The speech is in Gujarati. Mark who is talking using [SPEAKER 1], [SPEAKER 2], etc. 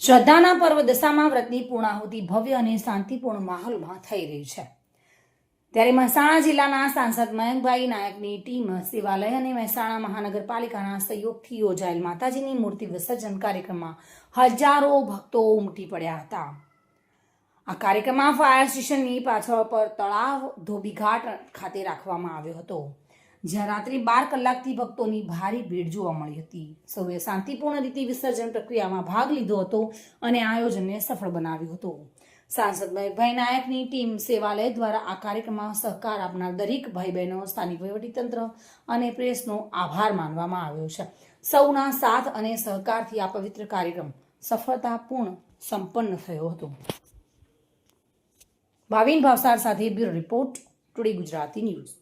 [SPEAKER 1] શ્રદ્ધાના પર્વ દશામાં વ્રતની પૂર્ણાહુતિ ભવ્ય અને શાંતિપૂર્ણ માહોલમાં થઈ રહી છે. ત્યારે મહેસાણા જિલ્લાના સાંસદ મયંકભાઈ નાયકની ટીમ શિવાલય અને મહેસાણા મહાનગરપાલિકાના સહયોગથી યોજાયેલ માતાજીની મૂર્તિ વિસર્જન કાર્યક્રમમાં હજારો ભક્તો ઉમટી પડ્યા હતા. આ કાર્યક્રમમાં ફાયર સ્ટેશનની પાછળ પર તળાવ ધોબીઘાટ ખાતે રાખવામાં આવ્યો હતો. જ્યાં રાત્રે બાર કલાકથી ભક્તોની ભારે ભીડ જોવા મળી હતી. સૌએ શાંતિપૂર્ણ રીતે વિસર્જન પ્રક્રિયામાં ભાગ લીધો હતો અને આયોજનને સફળ બનાવ્યું હતું. સાંસદ મહેકભાઈ નાયકની ટીમ સેવાલય દ્વારા આ કાર્યક્રમમાં સહકાર આપનાર દરેક ભાઈ બહેનો સ્થાનિક વહીવટીતંત્ર અને પ્રેસનો આભાર માનવામાં આવ્યો છે. સૌના સાથ અને સહકારથી આ પવિત્ર કાર્યક્રમ સફળતાપૂર્ણ સંપન્ન થયો હતો. ભાવિન ભાવસાર સાથે bureau report, today Gujarati news.